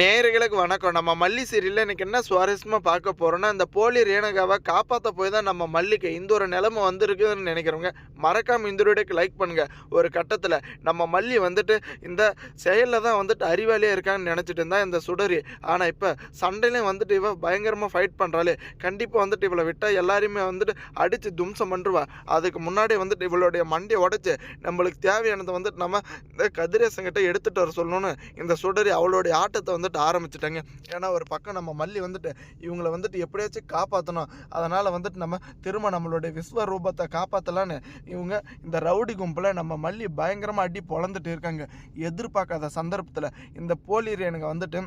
நேயர்களுக்கு வணக்கம். நம்ம மல்லி சீரியலில் இன்றைக்கி என்ன சுவாரஸ்யமாக பார்க்க போகிறோன்னா இந்த போலி ரேணகாவை காப்பாற்ற போய் தான் நம்ம மல்லிக்கு இந்த ஒரு நிலமை வந்திருக்குதுன்னு நினைக்கிறவங்க மறக்காம இந்த வீடியோக்கு லைக் பண்ணுங்கள் ஒரு கட்டத்தில் நம்ம மல்லி வந்துட்டு இந்த செயலில் தான் வந்துட்டு அறிவாளியாக இருக்கான்னு நினச்சிட்டு இருந்தா இந்த சுடரி. ஆனால் இப்போ சண்டையிலையும் வந்துட்டு இவள் பயங்கரமாக ஃபைட் பண்ணுறாளே கண்டிப்பாக வந்துட்டு இவளை விட்டால் எல்லாரையுமே வந்துட்டு அடித்து தும்சம் பண்ணுருவா அதுக்கு முன்னாடி வந்துட்டு இவளுடைய மண்டியை உடச்சி நம்மளுக்கு தேவையானதை வந்துட்டு நம்ம இந்த கதிரேசங்கிட்ட எடுத்துகிட்டு வர சொல்லணும்னு இந்த சுடரி அவளுடைய ஆட்டத்தை வந்து வந்துட்டு ஆரம்பிச்சிட்டாங்க. ஏன்னா ஒரு பக்கம் நம்ம மல்லி வந்துட்டு இவங்கள வந்துட்டு எப்படியாச்சும் காப்பாற்றணும் அதனால் வந்துட்டு நம்ம திரும்ப நம்மளுடைய விஸ்வரூபத்தை காப்பாற்றலான்னு இவங்க இந்த ரவுடி கும்பலை நம்ம மல்லி பயங்கரமாக அடி பொழந்துட்டு இருக்காங்க. எதிர்பார்க்காத சந்தர்ப்பத்தில் இந்த போலீரியனுங்க வந்துட்டு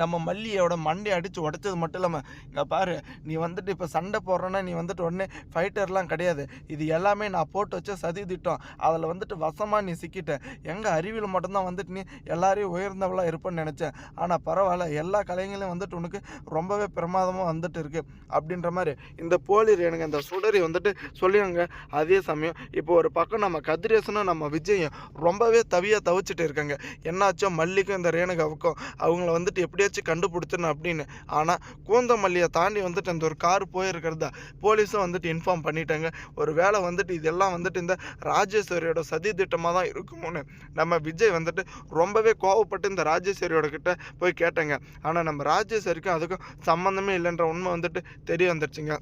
நம்ம மல்லியோட மண்டை அடித்து உடைச்சது மட்டும் இல்லாமல் இங்கே பாரு நீ வந்துட்டு இப்போ சண்டை போடுறேன்னா நீ வந்துட்டு உடனே ஃபைட்டர்லாம் கிடையாது. இது எல்லாமே நான் போட்டு வச்ச சதி திட்டம். அதில் வந்துட்டு வசமாக நீ சிக்கிட்ட. எங்கள் அறிவியல் மட்டும்தான் வந்துட்டு நீ எல்லாரையும் உயர்ந்தவளாக இருப்பேன்னு நினச்சேன். ஆனால் பரவாயில்ல எல்லா கலைஞளையும் வந்துட்டு உனக்கு ரொம்பவே பிரமாதமாக வந்துட்டு இருக்குது அப்படின்ற மாதிரி இந்த போலி எனக்கு இந்த சுடரி வந்துட்டு சொல்லிடுங்க அதே சமயம் இப்போ ஒரு பக்கம் நம்ம கதிரேசனும் நம்ம விஜயும் ரொம்பவே தவியாக தவிச்சிட்டு இருக்காங்க. என்னாச்சோ மல்லிக்கும் இந்த ரேணுகாவுக்கும். அவங்கள வந்துட்டு எப்படியாச்சும் கண்டுபிடிச்சிடணும் அப்படின்னு. ஆனால் கூந்தமல்லியை தாண்டி வந்துட்டு அந்த ஒரு கார் போயிருக்கிறதா போலீஸும் வந்துட்டு இன்ஃபார்ம் பண்ணிட்டாங்க. ஒரு வேளை வந்துட்டு இதெல்லாம் வந்துட்டு இந்த ராஜேஸ்வரியோட சதி திட்டமாக தான் இருக்குமோன்னு நம்ம விஜய் வந்துட்டு ரொம்பவே கோவப்பட்டு இந்த ராஜேஸ்வரியோட கிட்ட போய் கேட்டேங்க. ஆனால் நம்ம ராஜேஸ்வரிக்கும் அதுக்கும் சம்மந்தமே இல்லைன்ற உண்மை வந்துட்டு தெரிய வந்துருச்சுங்க.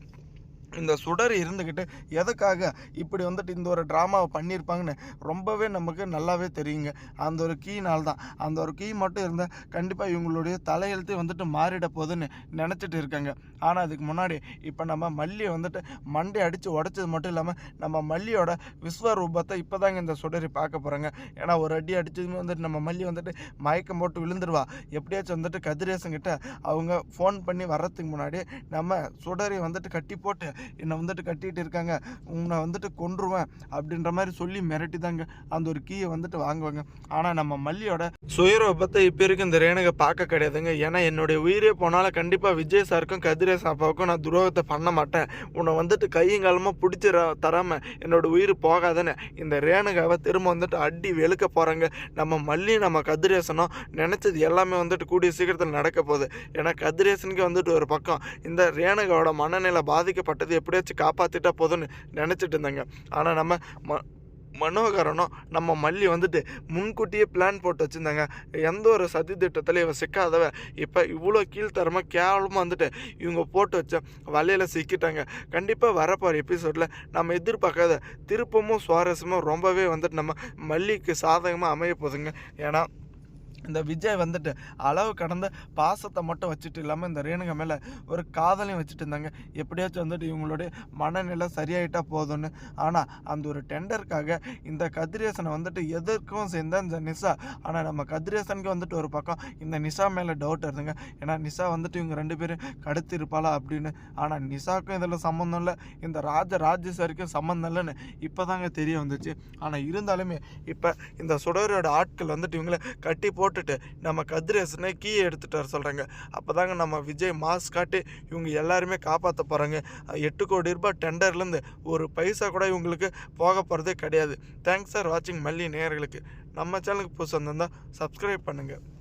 இந்த சுடர் இருந்துக்கிட்டு எதுக்காக இப்படி வந்துட்டு இந்த ஒரு ட்ராமாவை பண்ணியிருப்பாங்கன்னு ரொம்பவே நமக்கு நல்லாவே தெரியுங்க. அந்த ஒரு கீனால் தான் அந்த ஒரு கீ மட்டும் இருந்தால் கண்டிப்பாக இவங்களுடைய தலையெழுத்து வந்துட்டு மாறிட போகுதுன்னு நினச்சிட்டு இருக்காங்க. ஆனால் அதுக்கு முன்னாடி இப்போ நம்ம மல்லியை வந்துட்டு மண்டை அடித்து உடச்சது மட்டும் இல்லாமல் நம்ம மல்லியோட விஸ்வரூபத்தை இப்போ தாங்க இந்த சுடரி பார்க்க போகிறாங்க ஏன்னா ஒரு அடி அடித்ததுமே வந்துட்டு நம்ம மல்லி வந்துட்டு மயக்கம் போட்டு விழுந்துருவா. எப்படியாச்சும் வந்துட்டு கதிரேசங்கிட்ட அவங்க ஃபோன் பண்ணி வர்றதுக்கு முன்னாடி நம்ம சுடரி வந்துட்டு கட்டி போட்டு என்னை வந்துட்டு கட்டிகிட்டு இருக்காங்க. உன்னை வந்துட்டு கொன்றுவேன் அப்படின்ற மாதிரி சொல்லி மிரட்டி தாங்க அந்த ஒரு கீயை வந்துட்டு வாங்குவாங்க. ஆனால் நம்ம மல்லியோட சுயரூபத்தை இப்போ இருக்கு இந்த ரேணுகை பார்க்க கிடையாதுங்க. ஏன்னா என்னுடைய உயிரே போனாலும் கண்டிப்பாக விஜய் சாருக்கும் கதிரேஸ் அப்பாவுக்கும் நான் துரோகத்தை பண்ண மாட்டேன். உன்னை வந்துட்டு கையங்காலமாக பிடிச்சி தராமல் என்னோட உயிர் போகாதுன்னு இந்த ரேணுகாவை திரும்ப வந்துட்டு அடி வெளுக்க போகிறாங்க நம்ம மல்லி நம்ம கதிரேசனும் நினச்சது எல்லாமே வந்துட்டு கூடிய சீக்கிரத்தில் நடக்க போகுது. ஏன்னா கதிரேசனுக்கு வந்துட்டு ஒரு பக்கம் இந்த ரேணுகாவோட மனநிலை பாதிக்கப்பட்டது எப்படியாச்சும் காப்பாற்றிட்டா போதும்னு நினச்சிட்டு இருந்தாங்க. ஆனால் நம்ம ம மனோகரனும் நம்ம மல்லி வந்துட்டு முன்கூட்டியே பிளான் போட்டு வச்சுருந்தாங்க. எந்த ஒரு சதி திட்டத்தில் இவன் சிக்காதவ. இப்போ இவ்வளோ கீழ்த்தரமாக கேவலமாக வந்துட்டு இவங்க போட்டு வச்ச வலையில் சிக்கிட்டாங்க. கண்டிப்பாக வரப்போகிற எபிசோடில் நம்ம எதிர்பார்க்காத திருப்பமும் சுவாரஸ்யமும் ரொம்பவே வந்துட்டு நம்ம மல்லிக்கு சாதகமாக அமைய போகுதுங்க ஏன்னா இந்த விஜய் வந்துட்டு அளவு கடந்த பாசத்தை மட்டும் வச்சுட்டு இல்லாமல் இந்த ரேணுங்க மேலே ஒரு காதலையும் வச்சுட்டு இருந்தாங்க. எப்படியாச்சும் வந்துட்டு இவங்களுடைய மனநிலை சரியாயிட்டா போதும்னு. ஆனால் அந்த ஒரு டெண்டருக்காக இந்த கதிரேசனை வந்துட்டு எதற்கும் சேர்ந்த இந்த நிஷா. ஆனால் நம்ம கதிரேசனுக்கு வந்துட்டு ஒரு பக்கம் இந்த நிஷா மேலே டவுட் இருந்துங்க ஏன்னா நிஷா வந்துட்டு இவங்க ரெண்டு பேரும் கடத்தி இருப்பாளா அப்படின்னு. ஆனால் நிஷாக்கும் இதில் சம்மந்தம் இல்லை. இந்த ராஜ ராஜேஸ்வரிக்கும் சம்மந்தம் இல்லைன்னு இப்போ தாங்க தெரிய வந்துச்சு. ஆனால் இருந்தாலுமே இப்போ இந்த சுடரோட ஆட்கள் வந்துட்டு இவங்களை கட்டி போட்டுட்டு நம்ம கதிரேசனை கீயை எடுத்துகிட்டு வர சொல்கிறாங்க அப்போ தாங்க நம்ம விஜய் மாஸ் காட்டி இவங்க எல்லாருமே காப்பாற்ற போகிறாங்க எட்டு கோடி ரூபாய் டெண்டர்லேருந்து ஒரு பைசா கூட இவங்களுக்கு போக போகிறதே கிடையாது. தேங்க்ஸ் ஃபார் வாட்சிங் மல்லி நேர்களுக்கு நம்ம சேனலுக்கு புதுசாக இருந்தால் சப்ஸ்கிரைப் பண்ணுங்கள்